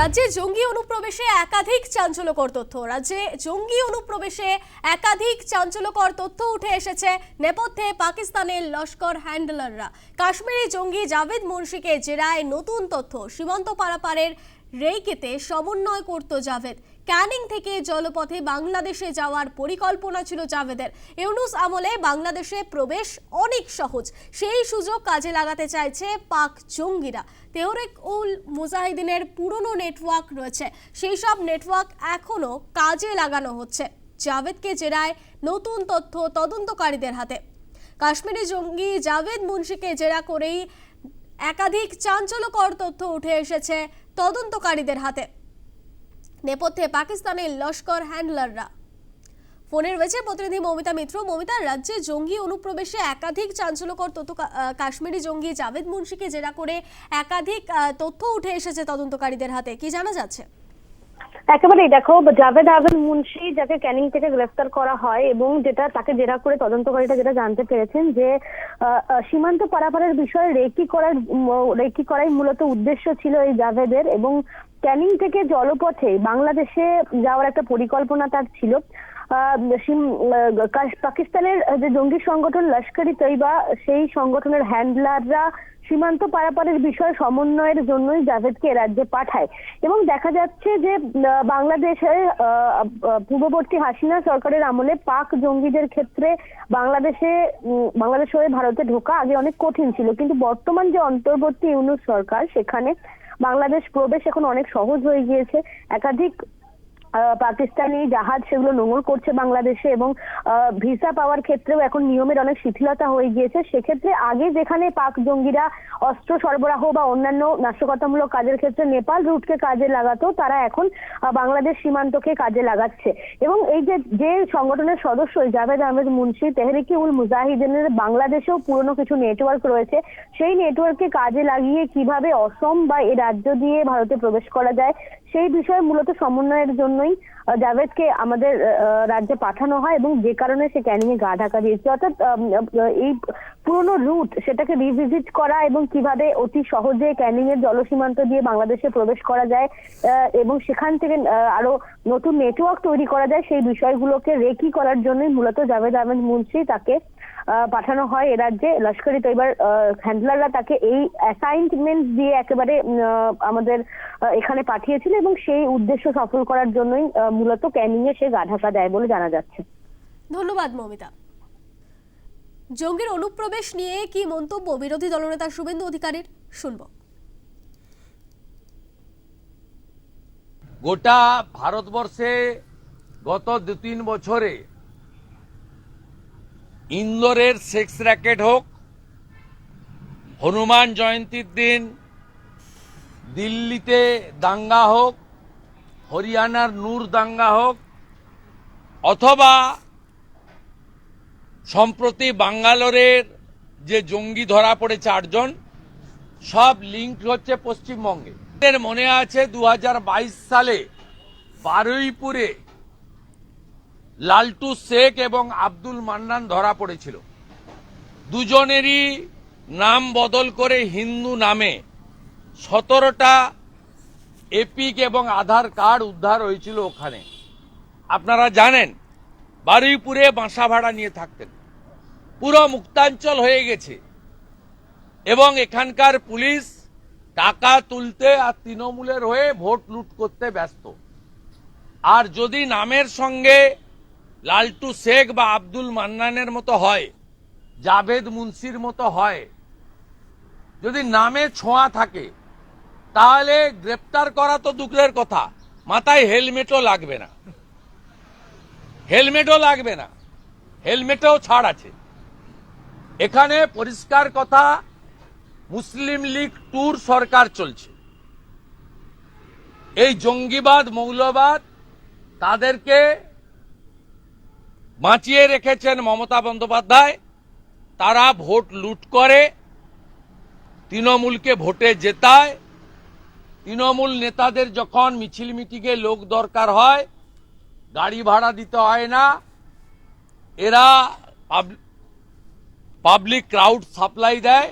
রাজ্যে জঙ্গি অনুপ্রবেশে একাধিক চাঞ্চল্যকর তথ্য। রাজ্যে জঙ্গি অনুপ্রবেশে একাধিক চাঞ্চল্যকর তথ্য উঠে এসেছে। নেপথ্যে পাকিস্তানের লস্কর হ্যান্ডলাররা। কাশ্মীরি জঙ্গি জাভেদ মুন্সিকে জেরায় নতুন তথ্য। সীমান্ত পারাপারের রেইকেতে সমন্বয় করত জাভেদ। ক্যানিং থেকে জলপথে বাংলাদেশে যাওয়ার পরিকল্পনা ছিল জাভেদের। ইউনুস আমলে বাংলাদেশে প্রবেশ অনেক সহজ। সেই সুযোগ কাজে লাগাতে চাইছে পাক জঙ্গিরা। তেহরিক উল মুজাহিদিনের পুরনো নেটওয়ার্ক রয়েছে। সেই সব নেটওয়ার্ক এখনও কাজে লাগানো হচ্ছে। জাভেদকে জেরায় নতুন তথ্য তদন্তকারীদের হাতে। কাশ্মীরি জঙ্গি জাভেদ মুন্সিকে জেরা করেই একাধিক চাঞ্চল্যকর তথ্য উঠে এসেছে তদন্তকারীদের হাতে। নেপথ্যে পাকিস্তানের লস্কর হ্যান্ডলাররা ফোনে রয়েছে। প্রতিনিধি মমিতা মিত্র। মমিতা, রাজ্যে জঙ্গি অনুপ্রবেশে একাধিক চাঞ্চল্যকর তথ্য কাশ্মীরি জঙ্গি জাভেদ মুন্সিকে জেরা করে একাধিক তথ্য উঠে এসেছে তদন্তকারীদের হাতে। কি জানা যাচ্ছে? একেবারেই। দেখো, জাভেদ আহমেদ মুন্সি যাকে ক্যানিং থেকে গ্রেফতার করা হয় এবং যেটা তাকে জেরা করে তদন্তকারীরা যেটা জানতে পেরেছেন যে সীমান্ত পারাপারের বিষয়ে রেকি করার রেকি করাই মূলত উদ্দেশ্য ছিল এই জাভেদের এবং ক্যানিং থেকে জলপথে বাংলাদেশে যাওয়ার একটা পরিকল্পনা তার ছিল। পাকিস্তানের যে জঙ্গি সংগঠন লস্করি তৈবা, সেই সংগঠনের হ্যান্ডলাররা সীমান্ত পারাপারের বিষয়ে সমন্বয়ের জন্যই জাভেদকে রাজ্যে পাঠায়। এবং দেখা যাচ্ছে যে বাংলাদেশের পূর্ববর্তী হাসিনা সরকারের আমলে পাক জঙ্গিদের ক্ষেত্রে বাংলাদেশে বাংলাদেশ হয়ে ভারতে ঢোকা আগে অনেক কঠিন ছিল। কিন্তু বর্তমান যে অন্তর্বর্তী ইউনুস সরকার, সেখানে বাংলাদেশ প্রবেশ এখন অনেক সহজ হয়ে গিয়েছে। একাধিক পাকিস্তানি জাহাজ সেগুলো নোঙর করছে বাংলাদেশে এবং ভিসা পাওয়ার ক্ষেত্রেও এখন নিয়মের অনেক শিথিলতা হয়ে গিয়েছে। সেক্ষেত্রে আগে যেখানে পাক জঙ্গিরা অস্ত্র সরবরাহ বা অন্যান্য নাশকতামূলক কাজের ক্ষেত্রে নেপাল রুটকে কাজে লাগাতো, তারা এখন বাংলাদেশ সীমান্তকে কাজে লাগাচ্ছে। এবং এই যে যে সংগঠনের সদস্য জাভেদ আহমেদ মুন্সি, তেহরিকি উল মুজাহিদিনের বাংলাদেশেও পুরনো কিছু নেটওয়ার্ক রয়েছে, সেই নেটওয়ার্ককে কাজে লাগিয়ে কীভাবে অসম বা এ রাজ্য দিয়ে ভারতে প্রবেশ করা যায় সেই বিষয়ে মূলত সমন্বয়ের জন্যই জাভেদকে আমাদের রাজ্যে পাঠানো হয় এবং যে কারণে সে ক্যানিং এ গা ঢাকা দিয়েছে। অর্থাৎ এই পুরনো রুট সেটাকে রিভিজিট করা এবং কীভাবে অতি সহজে ক্যানিং এর জলসীমান্ত দিয়ে বাংলাদেশে প্রবেশ করা যায় এবং সেখান থেকে আরও নতুন নেটওয়ার্ক তৈরি করা যায়, সেই বিষয়গুলোকে রেকি করার জন্যই মূলত জাভেদ আহমেদ মুন্সি তাকে পাঠানো হয় এ রাজ্যে। লস্করি তৈবার হ্যান্ডলাররা তাকে এই অ্যাসাইনমেন্ট দিয়ে একেবারে আমাদের এখানে পাঠিয়েছিল এবং সেই উদ্দেশ্য সফল করার জন্যই মূলত ক্যানিং এ সে গা ঢাকা দেয় বলে জানা যাচ্ছে। ধন্যবাদ মমিতা। জঙ্গির অনুপ্রবেশ নিয়ে কি মন্তব্য বিরোধী দলনেতা শুভেন্দু অধিকারীর? শুনব। গোটা ভারতবর্ষে গত দু তিন বছরে ইন্দোরের সেক্স র্যাকেট হোক, হনুমান জয়ন্তীর দিন, দিল্লিতে দাঙ্গা হোক, হরিয়ানার নূর দাঙ্গা হোক, অথবা সম্প্রতি বাঙ্গালোরের যে জঙ্গি ধরা পড়ে চারজন সব লিঙ্ক হচ্ছে পশ্চিমবঙ্গে। মনে আছে দু হাজার বাইশ সালে বারুইপুরে লালটু শেখ এবং আব্দুল মান্নান ধরা পড়েছিল। দুজনেরই নাম বদল করে হিন্দু নামে সতেরোটা এপিক এবং আধার কার্ড উদ্ধার হয়েছিল ওখানে। আপনারা জানেন, বারুইপুরে বাসা ভাড়া নিয়ে থাকতেন। পুরো মুক্তাঞ্চল হয়ে গেছে। এবং এখানকার পুলিশ টাকা তুলতে আর তৃণমূলের হয়ে ভোট লুট করতে ব্যস্ত। আর যদি নামের সঙ্গে লালটু শেখ বা আব্দুল মান্নানের মতো হয়, জাভেদ মুন্সির মতো হয়। যদি নামে ছোঁয়া থাকে, তাহলে গ্রেপ্তার করা তো দূরের কথা, মাথায় হেলমেটও লাগবে না। হেলমেটও লাগবে না, হেলমেটেও ছাড় আছে। এখানে পরিষ্কার কথা, মুসলিম লীগ ট্যুর সরকার চলছে। এই জঙ্গিবাদ, মৌলবাদ, তাদেরকে বাঁচিয়ে রেখেছেন মমতা বন্দ্যোপাধ্যায়। তারা ভোট লুট করে, তৃণমূলকে ভোটে জেতায়। তৃণমূল নেতাদের যখন মিছিল মিটিংয়ে লোক দরকার হয়, গাড়ি ভাড়া দিতে হয় না। এরা পাবলিক ক্রাউড সাপ্লাই দেয়।